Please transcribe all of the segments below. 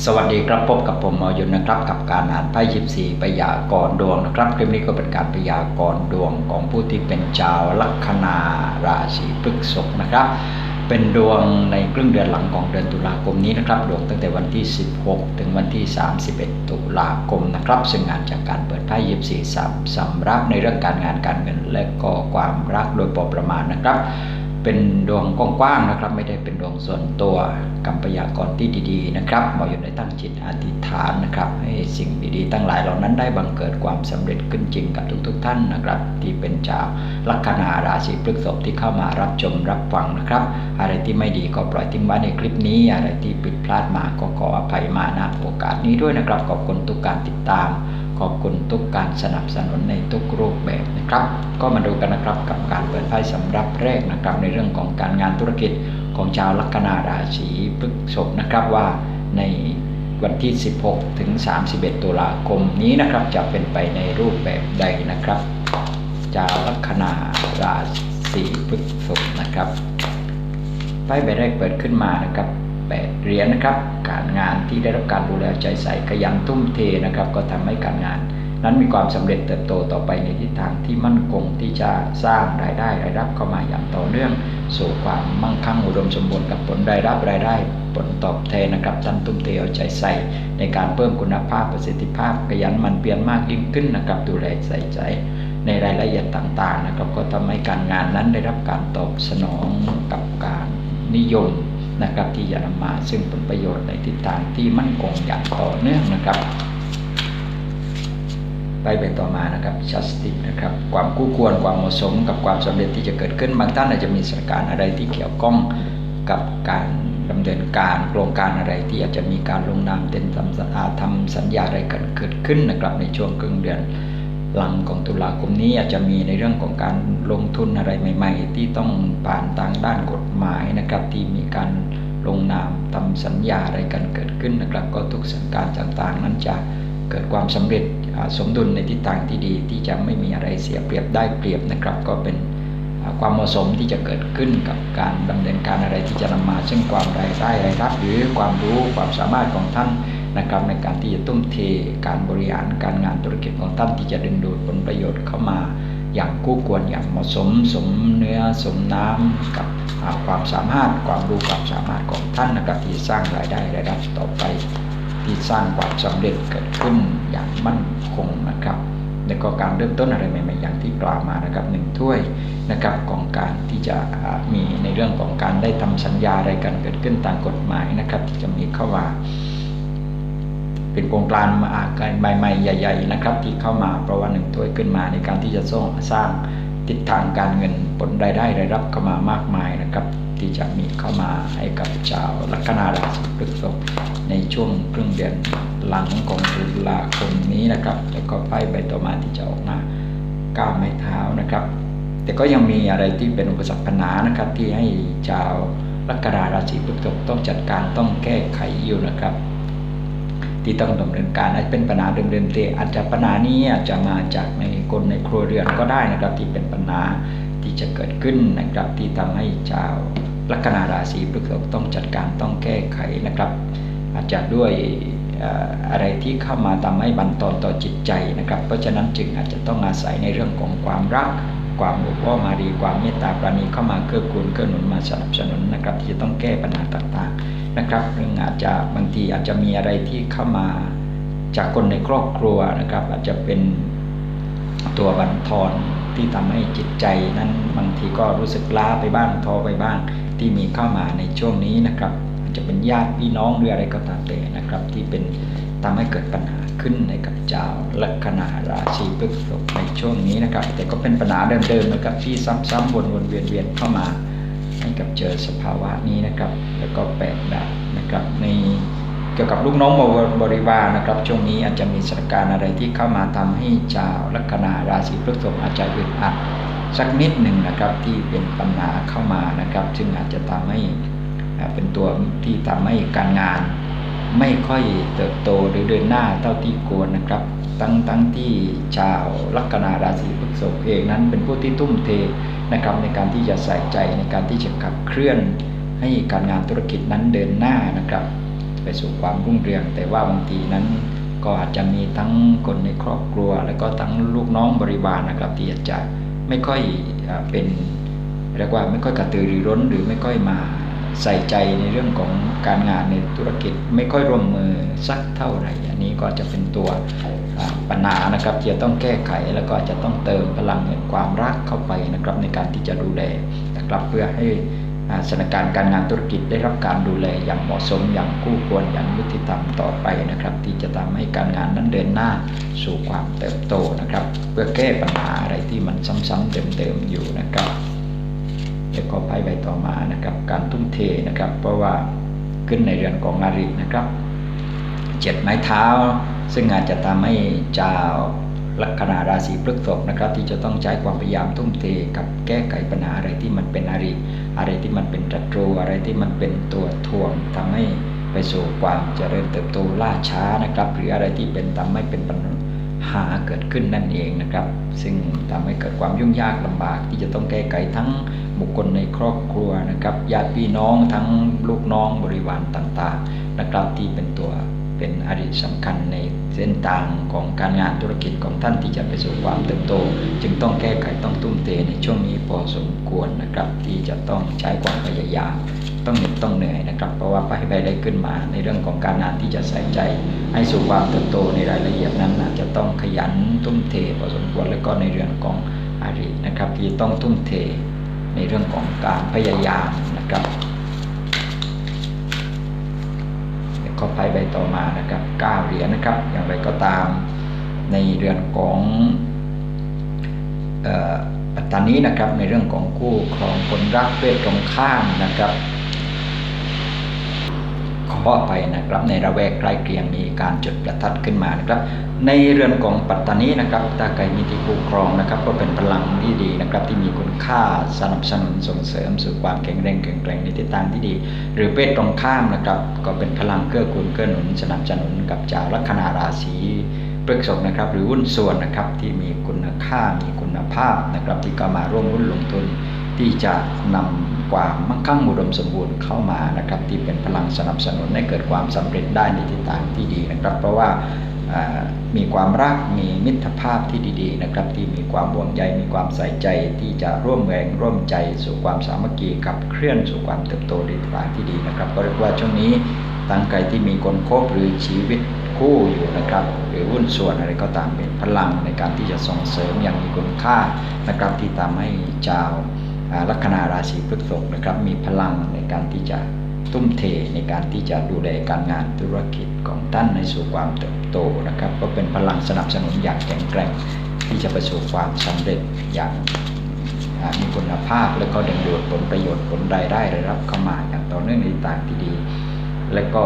สวัสดีครับพบกับผมหมอยุนนะครับ กับการอ่านไพ่ยิปซีปยากรดวงนะครับคลิปนี้ก็เป็นการปยากรดวงของผู้ที่เป็นชาวลัคนาราศีพฤษภนะครับ เป็นดวงในครึ่งเดือนหลังของเดือนตุลาคมนี้นะครับ ดวงตั้งแต่วันที่ 16 ถึงวันที่ 31 ตุลาคมนะครับ ซึ่งงานจากการเปิดไพ่ยิปซีสำสำรับในเรื่องการงานการเงินและก็ความรักโดยพอประมาณนะครับ เป็นดวงกว้างๆนะครับ ไม่ได้เป็นดวงส่วนตัวกำพยากรที่ดีๆนะครับหมออยู่ในตั้งจิตอธิษฐานนะครับ ให้สิ่งดีๆ ตั้งหลายเหล่านั้นได้บังเกิดความสำเร็จขึ้นจริงกับทุก ๆ ท่านนะครับ ที่เป็นชาวลัคนาราศีพฤษภที่เข้ามารับชมรับฟังนะครับ อะไรที่ไม่ดีก็ปล่อยทิ้งไว้ในคลิปนี้ อะไรที่ผิดพลาดมาก็ขออภัยมาณโอกาสนี้ด้วยนะครับขอบคุณทุกการติดตาม ขอบคุณทุกการสนับสนุนในทุกรูปแบบนะครับ ก็มาดูกันนะครับกับการเปิดไพ่สำหรับแรกนะครับ ในเรื่องของการงานธุรกิจของชาวลัคนาราศีพฤษภนะครับว่าในวันที่ 16 ถึง 31 ตุลาคมนี้นะครับจะเป็นไปในรูปแบบใดนะครับชาวลัคนาราศีพฤษภนะครับไพ่ใบแรกเปิดขึ้นมานะครับ แปดเหรียญนะครับ การงานที่ได้รับการดูแลใจใส่ขยันทุ่มเทนะครับ ก็ทำให้การงาน นั้นมีความสำเร็จเติบโตต่อไปในทิศทางที่มั่นคงที่จะสร้างรายได้รายรับเข้ามาอย่างต่อเนื่อง สู่ความมั่งคั่งอุดมสมบูรณ์กับผลรายรับรายได้ ผลตอบแทนนะครับท่านทุ่มเทเอาใจใส่ ในการเพิ่มคุณภาพประสิทธิภาพขยันหมันเปลี่ยนมากยิ่งขึ้นนะครับดูแลใส่ใจในรายละเอียดต่างๆนะครับ ก็ทำให้การงานนั้นได้รับการตอบสนองกับการนิยม นะครับที่จะนำมาซึ่งผลประโยชน์ในทิศทางที่มั่นคงอย่างต่อเนื่องนะครับไปไปต่อมานะครับ justice นะครับความคู่ควรความเหมาะสมกับความสำเร็จที่จะเกิดขึ้นบางท่านอาจจะมีสถานการณ์อะไรที่เกี่ยวข้องกับการดำเนินการโครงการอะไรที่อาจจะมีการลงนามเต็นทำสัญญาทำสัญญาอะไรกันเกิดขึ้นนะครับในช่วงครึ่งเดือน หลังของตุลาคมนี้อาจจะมีในเรื่องของการลงทุนอะไรใหม่ ๆ ที่ต้องผ่านทางด้านกฎหมายนะครับที่มีการลงนามทำสัญญาอะไรกันเกิดขึ้นนะครับ ก็ทุกสถานการต่างๆ นั้นจะเกิดความสำเร็จสมดุลในทิศทางที่ดีที่จะไม่มีอะไรเสียเปรียบได้เปรียบนะครับ ก็เป็นความเหมาะสมที่จะเกิดขึ้นกับการดำเนินการอะไรที่จะนำมาซึ่งความรายได้รายรับหรือความรู้ความสามารถของท่าน นะครับในการที่จะตุ้มเทการบริหารการงานธุรกิจของท่านที่จะดึงดูดผลประโยชน์เข้ามา อย่างคู่ควรอย่างเหมาะสมสมเนื้อสมน้ำกับความสามารถความรู้ความสามารถของท่านนะครับที่สร้างรายได้รายรับต่อไป ที่สร้างความสำเร็จเกิดขึ้นอย่างมั่นคงนะครับแล้วก็การเริ่มต้นอะไรใหม่ๆอย่างที่กล่าวมานะครับหนึ่งถ้วยนะครับของการที่จะมีในเรื่องของการได้ทำสัญญาอะไรกันเกิดขึ้นตามกฎหมายนะครับที่จะมีเข้ามา เป็นโครงการมาอาการใหม่ๆใหญ่ ๆ นะครับ ที่เข้ามาเพราะว่าหนึ่งถ้วยขึ้นมาในการที่จะสร้างสร้างทิศทางการเงินผลรายได้รายรับเข้ามามากมายนะครับ ที่จะมีเข้ามาให้กับชาวลัคนาราศีพฤษภในช่วงครึ่งเดือนหลังของตุลาคมนี้นะครับแล้วก็ไพ่ใบต่อมาที่จะออกมาก้าวไม้เท้านะครับ แต่ก็ยังมีอะไรที่เป็นอุปสรรคปัญหานะครับที่ให้ชาวลัคนาราศีพฤษภต้องจัดการต้องแก้ไขอยู่นะครับ ที่ต้องดำเนินการอาจเป็นปัญหาเดิมๆแต่อาจจะปัญหานี้อาจจะมาจากในคนในครัวเรือนก็ได้นะครับที่เป็นปัญหาที่จะเกิดขึ้นนะครับที่ทำให้ชาวลัคนาราศีพฤษภต้องจัดการต้องแก้ไขนะครับ อาจจะด้วยอะไรที่เข้ามาทำให้บันทอนต่อจิตใจนะครับ เพราะฉะนั้นจึงอาจจะต้องอาศัยในเรื่องของความรัก ความอบอ้อมารีความเมตตาปราณีเข้ามาเกื้อกูลเกื้อหนุนมาสนับสนุนนะครับ ที่จะต้องแก้ปัญหาต่างๆ นะครับองอาจจะบางทีอาจจะมีอะไรที่เข้ามาจากคนในครอบครัวนะครับ อาจจะเป็นตัวบันทอนที่ทำให้จิตใจนั้นบางทีก็รู้สึกล้าไปบ้างท้อไปบ้างที่มีเข้ามาในช่วงนี้นะครับอาจจะเป็นญาติพี่น้องหรืออะไรก็ตามแต่นะครับ ที่เป็นทำให้เกิดปัญหาขึ้นในกับเจ้าลัคนาราศีพฤษภในช่วงนี้นะครับ แต่ก็เป็นปัญหาเดิมๆนะครับที่ซ้ำๆวนๆเวียนๆเข้ามา ให้กับเจอสภาวะนี้นะครับ แล้วก็แปลกดาบนะครับในเกี่ยวกับลูกน้องบริวารนะครับ ช่วงนี้อาจจะมีสถานการณ์อะไรที่เข้ามาทำให้ชาวลัคนาราศีพฤษภอาจจะอึดอัดสักนิดหนึ่งนะครับที่เป็นปัญหาเข้ามานะครับ ซึ่งอาจจะทำให้เป็นตัวที่ทำให้การงาน ไม่ค่อยเติบโตหรือเดินหน้าเท่าที่ควรนะครับทั้งทั้งที่ชาวลัคนาราศีพฤษภเองนั้นเป็นผู้ที่ทุ่มเท นะครับในการที่จะใส่ใจในการที่จะขับเคลื่อน ให้การงานธุรกิจนั้นเดินหน้านะครับ ไปสู่ความรุ่งเรือง แต่ว่าบางทีนั้นก็อาจจะมีทั้งคนในครอบครัว แล้วก็ทั้งลูกน้องบริวารนะครับที่อาจจะไม่ค่อยเป็นเรียกว่าไม่ค่อยกระตือรือร้นหรือไม่ค่อยมา ใส่ใจในเรื่องของการงานในธุรกิจไม่ค่อยร่วมมือสักเท่าไหร่ อันนี้ก็จะเป็นตัวปัญหานะครับที่จะต้องแก้ไขแล้วก็จะต้องเติมพลังแห่งความรักเข้าไปนะครับในการที่จะดูแลนะครับเพื่อให้สถานการณ์การงานธุรกิจได้รับการดูแลอย่างเหมาะสมอย่างคู่ควรอย่างยุติธรรมต่อไปนะครับ ที่จะทำให้การงานนั้นเดินหน้าสู่ความเติบโตนะครับ เพื่อแก้ปัญหาอะไรที่มันซ้ำๆเดิมๆอยู่นะครับ เดี๋ยวก็ไปไปต่อมานะครับ การทุ่มเทนะครับ เพราะว่าขึ้นในเรือนของอารินะครับเจ็ดไม้เท้า ซึ่งอาจจะทำให้เจ้าลัคนาราศีพฤษภนะครับ ที่จะต้องใช้ความพยายามทุ่มเทกับแก้ไขปัญหาอะไรที่มันเป็นอาริอะไรที่มันเป็นตตรูอะไรที่มันเป็นตัวทวงทำให้ไปสู่ความเจริญเติบโตล่าช้านะครับ หรืออะไรที่เป็นทำให้เป็นปัญหาเกิดขึ้นนั่นเองนะครับ ซึ่งทำให้เกิดความยุ่งยากลำบากที่จะต้องแก้ไขทั้ง บุคคลในครอบครัวนะครับญาติพี่น้องทั้งลูกน้องบริวารต่างๆนะครับที่เป็นตัวเป็นอดีตสำคัญในเส้นทางของการงานธุรกิจของท่านที่จะไปสู่ความเติบโต จึงต้องแก้ไขต้องตุ้มเตในช่วงนี้พอสมควรนะครับ ที่จะต้องใช้ความพยายามต้องเหน็ดต้องเหนื่อยนะครับ เพราะว่าไปไปได้ขึ้นมาในเรื่องของการงานที่จะใส่ใจ ให้สู่ความเติบโตในรายละเอียดนั้นจะต้องขยันตุ้มเทพอสมควรแล้วก็ในเรื่องของอารินะครับ ที่ต้องทุ่มเท ในเรื่องของการพยายามนะครับก็ไปใบต่อมานะครับ9เหรียญนะครับ อย่างไรก็ตามในเรือนของอัตตานี้นะครับในเรื่องของคู่ครองคนรักเพศตรงข้ามนะครับ ขอไปนะครับในระแวกใกล้เคียงมีการจุดประทัดขึ้นมานะครับ ในเรือนของปัตตานีนะครับถ้าใครมีที่คู่ครองนะครับ ก็เป็นพลังที่ดีนะครับ ที่มีคุณค่าสนับสนุนส่งเสริมสู่ความแข็งแรงแข็งแกร่งในทิศทางที่ดี หรือเพศตรงข้ามนะครับ ก็เป็นพลังเกื้อกูลเกื้อหนุนสนับสนุนกับจาลัคนาราศีพฤกษกนะครับหรือหุ้นส่วนนะครับที่มีคุณค่ามีคุณภาพนะครับที่ก็มาร่วมหุ้นลงทุน ที่จะนำความมั่งคั่งอุดมสมบูรณ์เข้ามานะครับ ที่เป็นพลังสนับสนุนให้เกิดความสำเร็จได้ในทิศทางที่ดีนะครับ เพราะว่ามีความรักมีมิตรภาพที่ดีๆนะครับ ที่มีความห่วงใยมีความใส่ใจที่จะร่วมแรงร่วมใจสู่ความสามัคคีกับเคลื่อนสู่ความเติบโตในทางที่ดีนะครับ ก็เรียกว่าช่วงนี้ตั้งใจที่มีคนคบหรือชีวิตคู่อยู่นะครับ หรือหุ้นส่วนอะไรก็ตามเป็นพลังในการที่จะส่งเสริมอย่างมีคุณค่านะครับที่ทำให้ชาว ลัคนาราศีพฤษภนะครับมีพลังในการที่จะทุ่มเทในการที่จะดูแลการงานธุรกิจของท่านในสู่ความเติบโตนะครับ ก็เป็นพลังสนับสนุนอย่างแข็งแกร่งที่จะประสบความสำเร็จอย่างมีคุณภาพ และก็ดึงดูดผลประโยชน์ผลรายได้ได้รับเข้ามาอย่างต่อเนื่องในต่างที่ดี และก็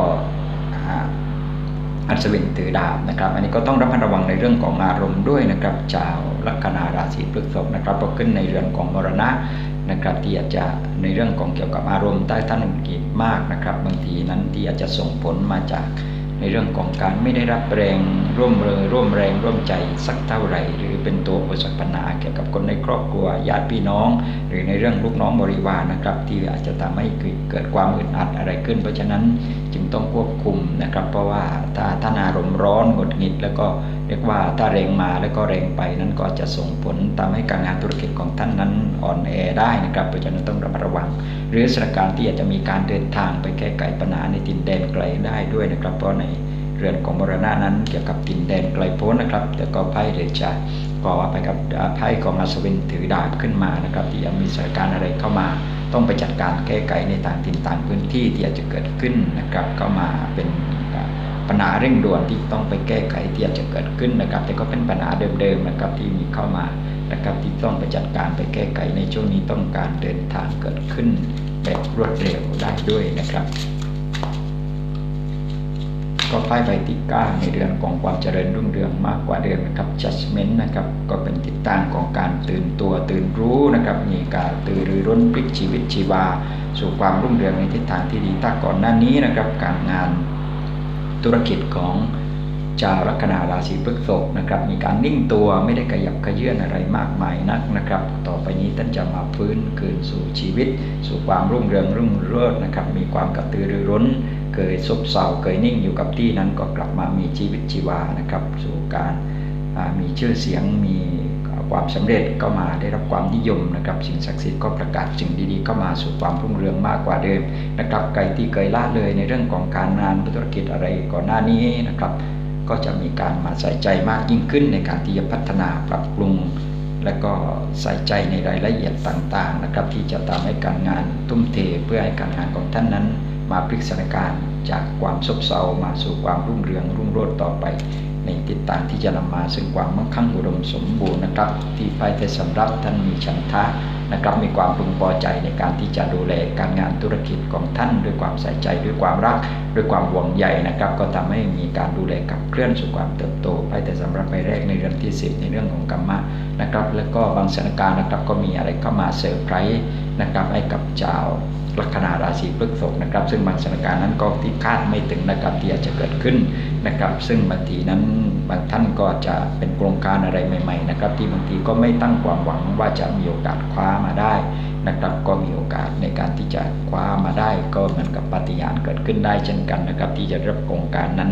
อัศวินถือดาบนะครับ อันนี้ก็ต้องระมัดระวังในเรื่องของอารมณ์ด้วยนะครับชาวลัคนาราศีพฤษภนะครับก็ขึ้นในเรือนของมรณะนะครับที่อาจจะในเรื่องของเกี่ยวกับอารมณ์ใต้ท่านุกิจมากนะครับ บางทีนั้นที่อาจจะส่งผลมาจาก ในเรื่องของการไม่ได้รับแรงร่วมเลยร่วมแรงร่วมใจสักเท่าไหร่ หรือเป็นตัวอุปสรรคปัญหาเกี่ยวกับคนในครอบครัวญาติพี่น้อง หรือในเรื่องลูกน้องบริวารนะครับ ที่อาจจะทำให้เกิดความอึดอัดอะไรขึ้น เพราะฉะนั้นจึงต้องควบคุมนะครับ เพราะว่าถ้าท่านอารมณ์ร้อนหงุดหงิดแล้วก็ เรียกว่าถ้าแรงมาแล้วก็แรงไปนั้นก็จะส่งผลทำให้การงานธุรกิจของท่านนั้นอ่อนแอได้นะครับเพราะฉะนั้นต้องระมัดระวัง หรือสถานการณ์ที่อาจจะมีการเดินทางไปแก้ไขปัญหาในดินแดนไกลได้ด้วยนะครับ เพราะในเรือนของมรณะนั้นเกี่ยวกับดินแดนไกลโพ้นนะครับ แต่ก็ไพ่เดชะก่อไปกับไพ่ของอัศวินถือดาบขึ้นมานะครับ ที่ยังมีสถานการณ์อะไรเข้ามา ต้องไปจัดการแก้ไขในต่างถิ่นต่างพื้นที่ที่อาจจะเกิดขึ้นนะครับก็มาเป็น ปัญหาเร่งด่วนที่ต้องไปแก้ไขที่อาจจะเกิดขึ้นนะครับ แต่ก็เป็นปัญหาเดิมๆนะครับที่มีเข้ามานะครับที่ต้องไปจัดการไปแก้ไขในช่วงนี้ต้องการเดินทางเกิดขึ้นแบบรวดเร็วได้ด้วยนะครับ ก็ไพ่ใบที่9ในเดือนของความเจริญรุ่งเรืองมากกว่าเดิมนะครับ judgment นะครับก็เป็นทิศทางของการตื่นตัวตื่นรู้นะครับมีการตื่นรือร้นพลิกชีวิตชีวา สู่ความรุ่งเรืองในทิศทางที่ดีถ้าก่อนหน้านี้นะครับ การงาน ธุรกิจของชาวลัคนาราศีพฤษภนะครับ มีการนิ่งตัวไม่ได้ขยับขยื่นอะไรมากมายนักนะครับ ต่อไปนี้ท่านจะมาฟื้นคืนสู่ชีวิต สู่ความรุ่งเรืองรุ่งเรืองนะครับ มีความกระตือรือร้น เคยซบเซาเคยนิ่งอยู่กับที่นั้นก็กลับมามีชีวิตชีวานะครับ สู่การมีชื่อเสียงมี ความสำเร็จก็มาได้รับความนิยมนะครับสิ่งศักดิ์สิทธิ์ก็ประกาศสิ่งดีๆเข้ามาสู่ความรุ่งเรืองมากกว่าเดิมนะครับไกลที่เคยละเลยในเรื่องของการงานธุรกิจอะไรก่อนหน้านี้นะครับ ก็จะมีการมาใส่ใจมากยิ่งขึ้นในการที่จะพัฒนาปรับปรุง และก็ใส่ใจในรายละเอียดต่างๆนะครับที่จะทำให้การงานทุ่มเทเพื่อให้การงานของท่านนั้น มาพลิกสถานการณ์จากความซบเซามาสู่ความรุ่งเรืองรุ่งโรจน์ต่อไป ในติดตางที่จะนำมาซึ่งความมั่งคั่งอุดมสมบูรณ์นะครับ ที่ภายใต้สำรับท่านมีฉันทะนะครับมีความพึงพอใจในการที่จะดูแลการงานธุรกิจของท่าน ด้วยความใส่ใจด้วยความรัก ด้วยความห่วงใยนะครับ ก็ทำให้มีการดูแลกับเคลื่อนสู่ความเติบโตภายใต้สำรับใบแรกในเรื่องที่ 10 ในเรื่องของกรรมะนะครับ แล้วก็บางสถานการณ์นะครับก็มีอะไรเข้ามาเซอร์ไพรส์นะครับให้กับเจ้าลัคนาราศีพฤษภนะครับ ซึ่งบางสถานการณ์นั้นก็ที่คาดไม่ถึงนะครับที่อาจจะเกิดขึ้นนะครับ ซึ่งบางทีนั้นบางท่านก็จะเป็นโครงการอะไรใหม่ ๆ นะครับ ที่บางทีก็ไม่ตั้งความหวังว่าจะมีโอกาสคว้ามาได้ นะครับ ก็มีโอกาสในการที่จะคว้ามาได้ ก็เหมือนกับปาฏิหาริย์เกิดขึ้นได้เช่นกันนะครับ ที่จะรับโครงการนั้น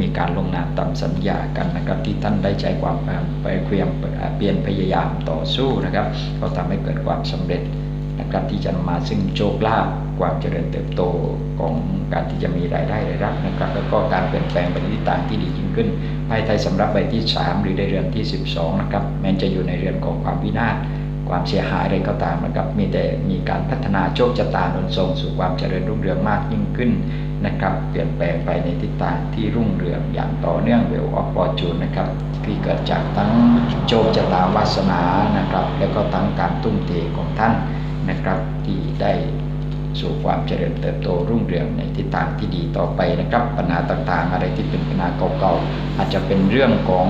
มีการลงนามตามสัญญากันนะครับ ที่ท่านได้ใช้ความไปเพียงเปลี่ยนพยายามต่อสู้นะครับ ก็ทำให้เกิดความสำเร็จนะครับที่จะนำมาซึ่งโชคลาภความเจริญเติบโตของการที่จะมีรายได้รายรับนะครับ แล้วก็การเปลี่ยนแปลงไปในทิศทางที่ดียิ่งขึ้นภายใต้สำหรับใบที่ 3 หรือในเรือนที่ 12 นะครับแม้จะอยู่ในเรือนของความวินาศ ความเสียหายอะไรก็ตามนะครับมีแต่มีการพัฒนาโชคชะตาหนุนส่งสู่ความเจริญรุ่งเรืองมากยิ่งขึ้นนะครับเปลี่ยนแปลงไปในทิศทางที่รุ่งเรืองอย่างต่อเนื่องเวลออฟฟอร์จูนนะครับที่เกิดจากทั้งโชคชะตาวาสนานะครับแล้วก็ทั้งการทุ่มเทของท่านนะครับที่ได้สู่ความเจริญเติบโตรุ่งเรืองในทิศทางที่ดีต่อไปนะครับ ปัญหาต่างๆ อะไรที่เป็นปัญหาเก่าๆอาจจะเป็นเรื่องของ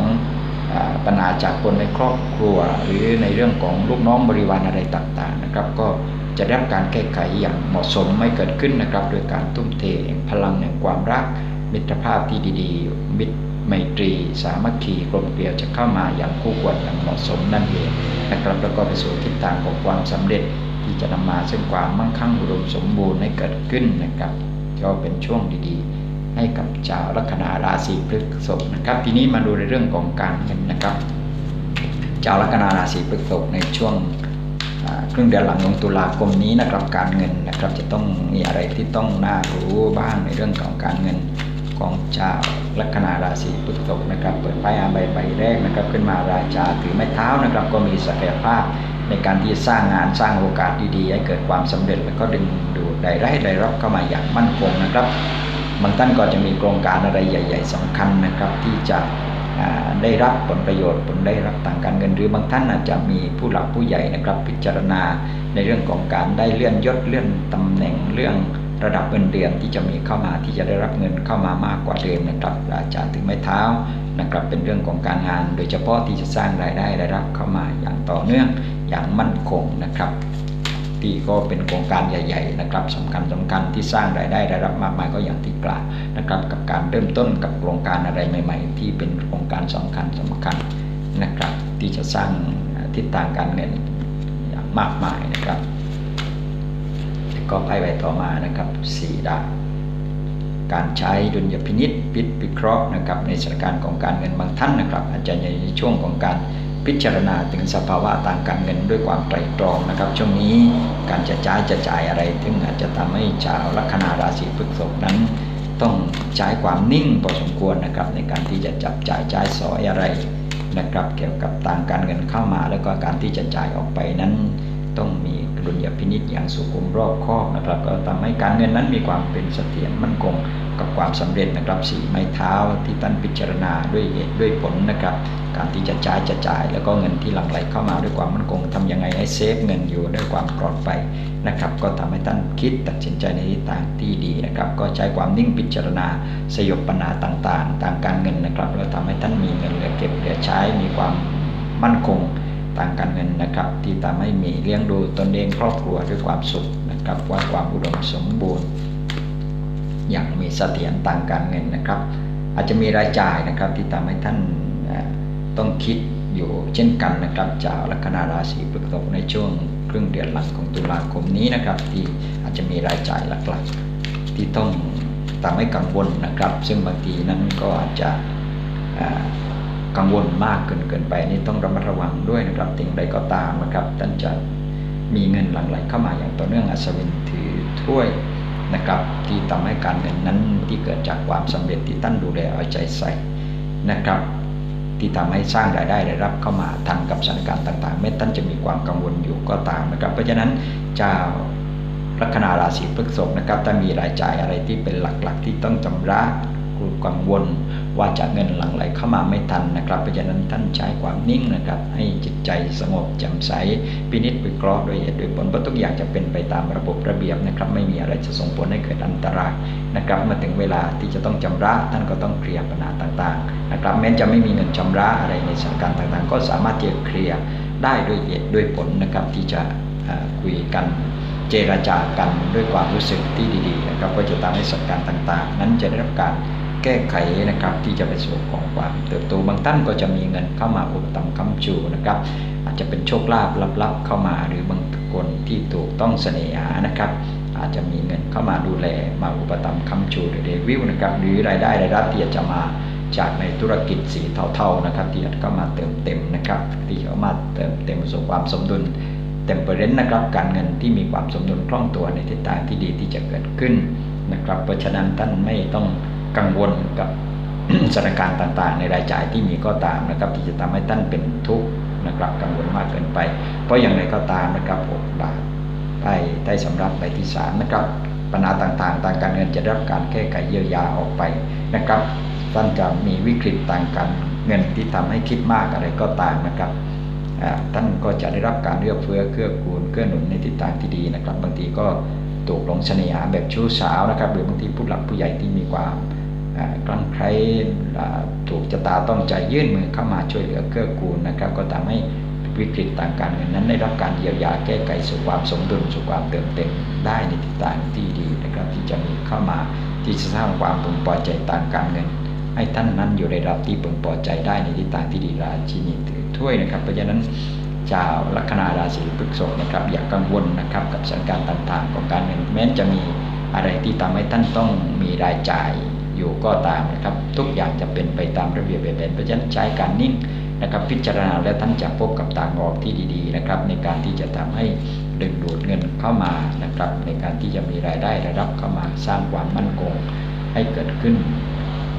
ปัญหาจากคนในครอบครัว หรือในเรื่องของลูกน้องบริวารอะไรต่างๆนะครับ ก็จะได้รับการแก้ไขอย่างเหมาะสมไม่เกิดขึ้นนะครับ โดยการทุ่มเทพลังแห่งความรัก มิตรภาพที่ดีๆ มิตรไมตรี สามัคคีกลมเกลียวจะเข้ามาอย่างคู่ควรอย่างเหมาะสมนั่นเองนะครับแล้วก็ไปสู่ทิศทางของความสำเร็จที่จะนำมาซึ่งความมั่งคั่งอุดมสมบูรณ์ให้เกิดขึ้นนะครับก็เป็นช่วงดีๆ ให้กับชาวลัคนาราศีพฤษภนะครับ ทีนี้มาดูในเรื่องของการเงินนะครับชาวลัคนาราศีพฤษภในช่วงครึ่งเดือนหลังของตุลาคมนี้นะครับการเงินนะครับจะต้องมีอะไรที่ต้องน่ารู้บ้างในเรื่องของการเงินของชาวลัคนาราศีพฤษภนะครับ เปิดไพ่อาใบใบแรกนะครับ ขึ้นมาราชาถือไม้เท้านะครับ ก็มีศักยภาพในการที่สร้างงานสร้างโอกาสดีๆ ให้เกิดความสำเร็จแล้วก็ดึงดูดรายได้รับเข้ามาอย่างมั่นคงนะครับ บางท่านก็จะมีโครงการอะไรใหญ่ ๆสำคัญนะครับ ที่จะได้รับผลประโยชน์ผลได้รับต่างการเงิน หรือบางท่านอาจจะมีผู้หลักผู้ใหญ่นะครับ พิจารณาในเรื่องของการได้เลื่อนยศเลื่อนตำแหน่งเรื่องระดับเงินเดือนที่จะมีเข้ามาที่จะได้รับเงินเข้ามามากกว่าเดิมนะครับอาจารย์ถึงไม้เท้านะครับเป็นเรื่องของการงาน โดยเฉพาะที่จะสร้างรายได้รายรับเข้ามาอย่างต่อเนื่องอย่างมั่นคงนะครับ ที่ก็เป็นโครงการใหญ่ ๆ นะครับสำคัญสำคัญที่สร้างรายได้รายรับมากมายก็อย่างที่กล่าวนะครับกับการเริ่มต้นกับโครงการอะไรใหม่ ๆ ที่เป็นโครงการสำคัญสำคัญนะครับ ที่จะสร้างทิศทางการเงินอย่างมากมายนะครับแล้วก็ไพ่ใบต่อมานะครับสี่ดาวการใช้ดุลยพินิษพิพิเคราะห์นะครับในสถานการณ์ของการเงินบางท่านนะครับ อาจจะอยู่ในช่วงของการ พิจารณาถึงสภาวะทางการเงินด้วยความไตรตรองนะครับ ช่วงนี้การจะจ่ายจะจ่ายอะไรซึ่งอาจจะทำให้ชาวลัคนาราศีพฤษภนั้น ต้องใช้ความนิ่งพอสมควรนะครับ ในการที่จะจับจ่ายจ่ายสอยอะไรนะครับ เกี่ยวกับทางการเงินเข้ามา แล้วก็การที่จะจ่ายออกไปนั้น ต้องมี ดุลยพินิจอย่างสุขุมรอบคอบนะครับ ก็ทำให้การเงินนั้นมีความเป็นเสถียรมั่นคงกับความสำเร็จนะครับสีไม้เท้าที่ท่านพิจารณาด้วยเหตุด้วยผลนะครับ การที่จะจ่ายจะจ่าย แล้วก็เงินที่หลั่งไหลเข้ามาด้วยความมั่นคงทำยังไงให้เซฟเงินอยู่ด้วยความปลอดภัยนะครับ ก็ทำให้ท่านคิดตัดสินใจในทิศทางที่ดีนะครับ ก็ใช้ความนิ่งพิจารณาสยบปัญหาต่างๆทางการเงินนะครับแล้วทำให้ท่านมีเงินเหลือเก็บเหลือใช้มีความมั่นคง ทางการเงินนะครับ ที่ทำให้มีเลี้ยงดูตนเองครอบครัวด้วยความสุขนะครับว่าความอุดมสมบูรณ์ อย่างมีเสถียรทางการเงินนะครับ อาจจะมีรายจ่ายนะครับที่ทำให้ท่านต้องคิดอยู่เช่นกันนะครับจากลัคนาราศีพฤษภในช่วงครึ่งเดือนหลังของตุลาคมนี้นะครับ ที่อาจจะมีรายจ่ายหลักๆ ที่ต้องทำให้กังวลนะครับ ซึ่งบางทีนั้นก็อาจจะ กังวลมากเกินเกินไปนี่ต้องระมัดระวังด้วยนะครับสิ่งใดก็ตามนะครับท่านจะมีเงินหลั่งไหลเข้ามาอย่างต่อเนื่องอัศวินถือถ้วยนะครับที่ทำให้การเงินนั้นที่เกิดจากความสำเร็จที่ท่านดูแลเอาใจใส่นะครับ ที่ทำให้สร้างรายได้ได้รับเข้ามาทันกับสถานการณ์ต่างๆแม้ท่านจะมีความกังวลอยู่ก็ตามนะครับ เพราะฉะนั้นเจ้าลัคนาราศีพฤษภนะครับถ้ามีรายจ่ายอะไรที่เป็นหลักๆ ที่ต้องชำระ กลัวกังวลว่าจะเงินหลั่งไหลเข้ามาไม่ทันนะครับเพราะฉะนั้นท่านใช้ความนิ่งนะครับ ให้จิตใจสงบแจ่มใสพินิจวิเคราะห์โดยเหตุโดยผลเพราะทุกอย่างจะเป็นไปตามระบบระเบียบนะครับ ไม่มีอะไรจะส่งผลให้เกิดอันตรายนะครับเมื่อถึงเวลาที่จะต้องชำระท่านก็ต้องเคลียร์ปัญหาต่างๆนะครับแม้จะไม่มีเงินชำระอะไรในสถานการณ์ต่างๆ ก็สามารถที่จะเคลียร์ได้ด้วยเหตุด้วยผลนะครับที่จะคุยกันเจรจากันด้วยความรู้สึกที่ดีๆนะครับก็จะทำให้สถานการณ์ต่าง ๆ นั้นจะได้รับการ แก้ไขนะครับที่จะไปสู่ของความเติบโตบางท่านก็จะมีเงินเข้ามาอุปถัมคำชูนะครับ อาจจะเป็นโชคลาภลับๆเข้ามาหรือบางคนที่ถูกต้องเสน่หานะครับอาจจะมีเงินเข้ามาดูแลมาอุปถัมภ์คำชูหรือเดวิลนะครับหรือรายได้รายรับที่จะมาจากในธุรกิจสีเทาๆนะครับที่จเข้ามาเติมเต็มนะครับที่เข้ามาเติมเต็มสู่ความสมดุลเต็มเปอร์เซ็นต์นะครับการเงินที่มีความสมดุลคล่องตัวในทิศทางที่ดีที่จะเกิดขึ้นนะครับเพราะฉะนั้นท่านไม่ต้อง กังวลกับสถานการณ์ต่างๆ ในรายจ่ายที่มีก็ตามนะครับ ที่จะทำให้ท่านเป็นทุกข์นะครับกังวลมากเกินไป เพราะอย่างไรก็ตามนะครับหกบาทใต้ใต้สำรับใบที่สามนะครับปัญหาต่างๆ ทางการเงินจะได้รับการแก้ไขเยียวยาออกไปนะครับท่านจะมีวิกฤตทางการเงินที่ทำให้คิดมากอะไรก็ตามนะครับท่านก็จะได้รับการเลือกเฟื้อเกื้อกูลเกื้อหนุนในทิศทางที่ดีนะครับ บางทีก็ถูกหลงเสน่หาแบบชู้สาวนะครับ หรือบางทีผู้หลักผู้ใหญ่ที่มีความ กลั่นไคล้อ่าถูกชะตาต้องใจยื่นมือเข้ามาช่วยเหลือเกื้อกูลนะครับ ก็ทำให้วิกฤตทางการเงินนั้นได้รับการเยียวยาแก้ไขสู่ความสมดุลสู่ความเติมเต็มได้ในทิศทางที่ดีนะครับที่จะมีเข้ามาที่จะสร้างความพึงพอใจทางการเงิน ให้ท่านนั้นอยู่ในระดับที่พึงพอใจได้ในทิศทางที่ดีราชินีถือถ้วยนะครับ เพราะฉะนั้นชาวลัคนาราศีพฤษภนะครับ อย่ากังวลนะครับกับสถานการณ์ต่างๆ ของการเงินแม้จะมีอะไรที่ทำให้ท่านต้องมีรายจ่าย อยู่ก็ตามนะครับ ทุกอย่างจะเป็นไปตามระเบียบแบบเป็นเพราะฉะนั้นใช้การนิ่งนะครับ พิจารณาและท่านจะพบกับทางออกที่ดีๆนะครับ ในการที่จะทำให้ดึงดูดเงินเข้ามานะครับ ในการที่จะมีรายได้ระดับเข้ามาสร้างความมั่นคงให้เกิดขึ้น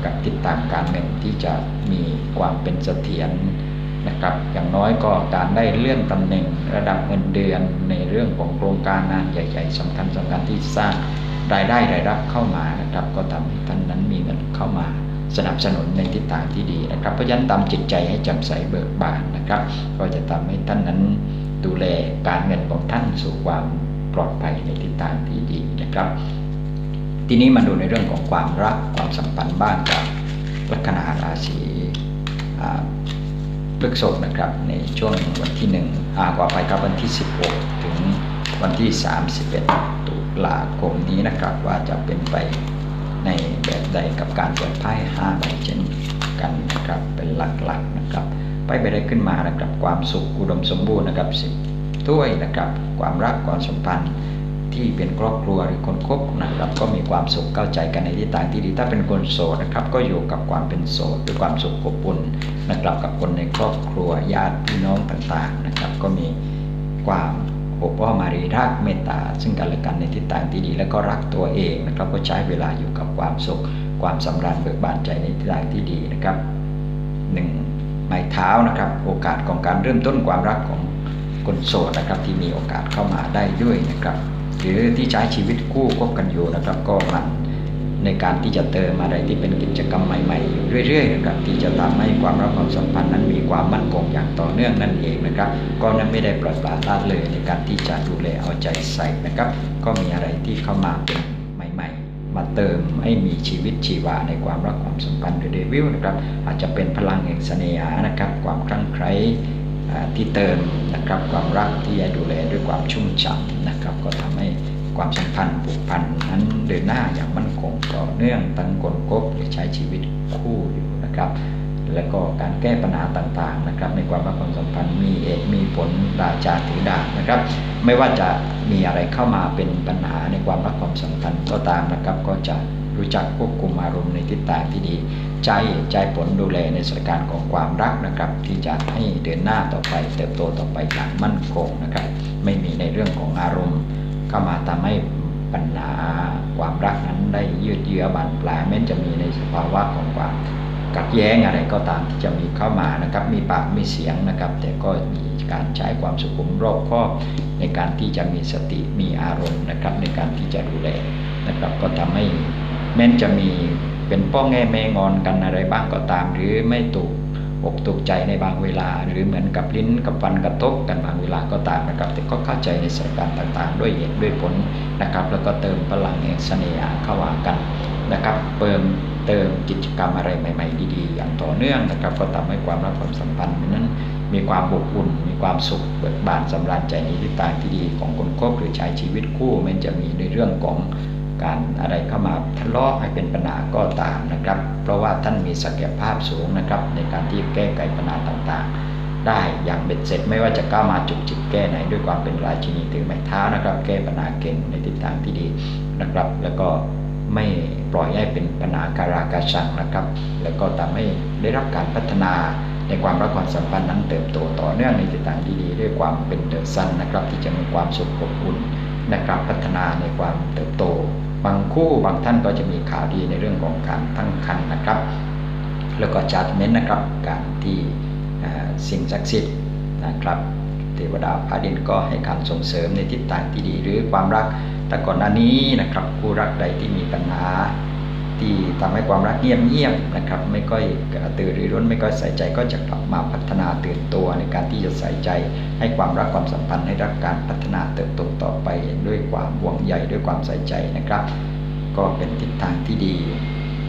กับทิศทางการเงินที่จะมีความเป็นเสถียรนะครับ อย่างน้อยก็การได้เลื่อนตำแหน่งระดับเงินเดือนในเรื่องของโครงการงานใหญ่ ๆสำคัญสำคัญที่สร้าง รายได้รายรับเข้ามานะครับ ก็ทำให้ท่านนั้นมีเงินเข้ามาสนับสนุนในทิศทางที่ดีนะครับ เพราะฉะนั้นตามจิตใจให้จ่มใสเบิกบานนะครับ ก็จะทำให้ท่านนั้นดูแลการเงินของท่านสู่ความปลอดภัยในทิศทางที่ดีนะครับ ทีนี้มาดูในเรื่องของความรักความสัมพันธ์บ้างกับลัคนาราศีพฤษภนะครับ ในช่วงวันที่หนึ่งอ่ากว่าไปครับวันที่ 16 ถึงวันที่ 31ต ลาคมนี้นะครับ ว่าจะเป็นไปในแบบใดกับการเปิดไพ่5ใบเช่นกันนะครับ เป็นหลักๆนะครับไพ่ใบใดขึ้นมานะครับความสุขอุดมสมบูรณ์นะครับสิบถ้วยนะครับความรักความสัมพันธ์ที่เป็นครอบครัวหรือคนคบนะครับก็มีความสุขเข้าใจกันในทิศทางที่ดีถ้าเป็นคนโสดนะครับก็อยู่กับความเป็นโสดด้วยความสุขอบอุ่นนะครับกับคนในครอบครัวญาติพี่น้องต่างๆนะครับก็มีความ อบอ้อมารีรักเมตตา ซึ่งกันและกันในทิศทางที่ดี แล้วก็รักตัวเองนะครับก็ใช้เวลาอยู่กับความสุข ความสำราญเบิกบานใจในทิศทางที่ดีนะครับหนึ่งไม้เท้านะครับโอกาสของการเริ่มต้นความรักของคนโสดนะครับที่มีโอกาสเข้ามาได้ด้วยนะครับหรือที่ใช้ชีวิตคู่คบกันอยู่นะครับก็มัน ในการที่จะเติมอะไรที่เป็นกิจกรรมใหม่ๆอยู่เรื่อยๆนะครับที่จะทำให้ความรักความสัมพันธ์นั้นมีความมั่นคงอย่างต่อเนื่องนั่นเองนะครับ ก็นั้นไม่ได้ปล่อยปละละเลยในการที่จะดูแลเอาใจใส่นะครับ ก็มีอะไรที่เข้ามาเป็นใหม่ ๆ มาเติมให้มีชีวิตชีวาในความรักความสัมพันธ์หรือเดวิลนะครับ อาจจะเป็นพลังแห่งเสน่หานะครับ ความคลั่งไคล้ที่เติมนะครับความรักที่จะดูแลด้วยความชุ่มฉ่ำนะครับ ก็ทำให้ ความสัมพันธ์ผูกพันนั้นเดินหน้าอย่างมั่นคงต่อเนื่องตั้งคนคบหรือใช้ชีวิตคู่อยู่นะครับ แล้วก็การแก้ปัญหาต่างๆนะครับในความรักความสัมพันธ์มีเหตุมีผลราชาถือดาบนะครับ ไม่ว่าจะมีอะไรเข้ามาเป็นปัญหาในความรักความสัมพันธ์ก็ตามนะครับ ก็จะรู้จักควบคุมอารมณ์ในทิศทางที่ดี ใจใจผลดูแลในสถานการณ์ของความรักนะครับ ที่จะให้เดินหน้าต่อไปเติบโตต่อไปอย่างมั่นคงนะครับ ไม่มีในเรื่องของอารมณ์ เข้ามาทำให้ปัญหาความรักนั้นได้ยืดเยื้อบานปลายแม้จะมีในสภาวะของความกัดแย้งอะไรก็ตามที่จะมีเข้ามานะครับ มีปากมีเสียงนะครับ แต่ก็มีการใช้ความสุขุมรอบคอบในการที่จะมีสติมีอารมณ์นะครับ ในการที่จะดูแลนะครับก็ทำให้แม้จะมีเป็นป้องแง่แมงอนกันอะไรบ้างก็ตาม หรือไม่ถูก อกถูกใจในบางเวลา หรือเหมือนกับลิ้นกับฟันกระทบกันบางเวลาก็ตามนะครับ แต่ก็เข้าใจในสถานการณ์ต่างๆ ด้วยเหตุด้วยผลนะครับ แล้วก็เติมพลังแห่งเสน่ห์เข้ามากันนะครับเติมเติมกิจกรรมอะไรใหม่ ๆ ดีๆ อย่างต่อเนื่องนะครับ ก็ทำให้ความรักความสัมพันธ์นั้นมีความอบอุ่น มีความสุขเบิกบานสำราญใจในทิศทางที่ดีของคนคบหรือใช้ชีวิตคู่มันจะมีในเรื่องของ การอะไรเข้ามาทะเลาะให้เป็นปัญหาก็ตามนะครับ เพราะว่าท่านมีศักยภาพสูงนะครับ ในการที่แก้ไขปัญหาต่างๆ ได้อย่างเบ็ดเสร็จไม่ว่าจะก้าวมาจุกจิกแก้ไหนด้วยความเป็นราชินีถือไม้เท้านะครับ แก้ปัญหาเก่งในทิศทางที่ดีนะครับ แล้วก็ไม่ปล่อยให้เป็นปัญหาการากาชังนะครับ แล้วก็ทำให้ได้รับการพัฒนาในความรักความสัมพันธ์นั้นเติบโตต่อเนื่องในทิศทางที่ดีด้วยความเป็นเดอะซันนะครับ ที่จะมีความสุขอบอุ่นนะครับพัฒนาในความเติบโต บางคู่บางท่านก็จะมีข่าวดีในเรื่องของการตั้งครรภ์นะครับ แล้วก็จัดเม้นนะครับการที่สิ่งศักดิ์สิทธิ์นะครับเทวดาพระดินก็ให้การส่งเสริมในทิศทางที่ดีหรือความรักแต่ก่อนหน้านี้นะครับคู่รักใดที่มีปัญหา ที่ทำให้ความรักเงียบเงียบนะครับไม่ค่อยกระตือรือร้นไม่ค่อยใส่ใจก็จะกลับมาพัฒนาตื่นตัวในการที่จะใส่ใจ ให้ความรักความสัมพันธ์ให้รับการพัฒนาเติบโตต่อไปด้วยความห่วงใยด้วยความใส่ใจนะครับ ก็เป็นทิศทางที่ดี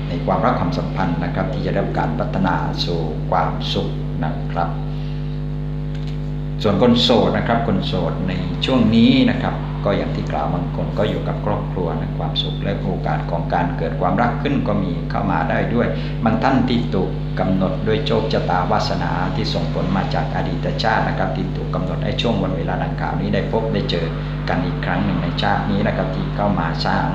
ในความรักความสัมพันธ์นะครับ ที่จะได้รับการพัฒนาสู่ความสุขนะครับ ส่วนคนโสดนะครับคนโสดในช่วงนี้นะครับ ก็อย่างที่กล่าวบางคนก็อยู่กับครอบครัวนะความสุขและโอกาสของการเกิดความรักขึ้นก็มีเข้ามาได้ด้วย บางท่านที่ถูกกำหนดด้วยโชคชะตาวาสนาที่ส่งผลมาจากอดีตชาตินะครับที่ถูกกาหนดให้ช่วงวันเวลาดังกล่าวนี้ได้พบได้เจอกันอีกครั้งหนึ่งในชาตินี้นะครับที่เข้ามาสร้าง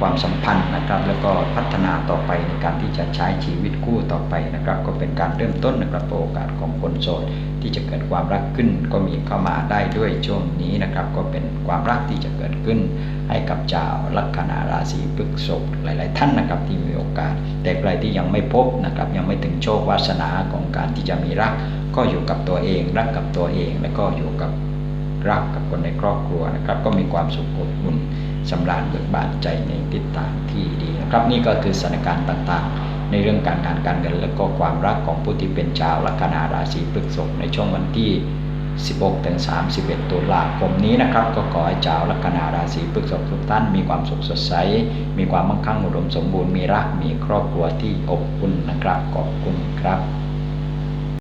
ความสัมพันธ์นะครับ แล้วก็พัฒนาต่อไปในการที่จะใช้ชีวิตคู่ต่อไปนะครับ ก็เป็นการเริ่มต้นนะครับโอกาสของคนโสดที่จะเกิดความรักขึ้นก็มีเข้ามาได้ด้วยช่วงนี้นะครับ ก็เป็นความรักที่จะเกิดขึ้น ให้กับชาวลัคนาราศีพฤษภหลาย ๆ ท่านนะครับที่มีโอกาส แต่ใครที่ยังไม่พบนะครับ ยังไม่ถึงโชควาสนาของการที่จะมีรัก ก็อยู่กับตัวเอง รักกับตัวเอง แล้วก็อยู่กับรักกับคนในครอบครัวนะครับ ก็มีความสุขอบอุ่น สำราญเบิกบานใจในทิศทางที่ดีนะครับนี่ก็คือสถานการณ์ต่างๆ ในเรื่องการงานการเงินและก็ความรักของผู้ที่เป็นชาวลัคนาราศีพฤษภในช่วงวันที่ 16ถึง31 ตุลาคมนี้นะครับ ก็ขอให้ชาวลัคนาราศีพฤษภทุกท่านมีความสุขสดใส มีความมั่งคั่งอุดมสมบูรณ์มีรักมีครอบครัวที่อบอุ่นนะครับขอบคุณครับ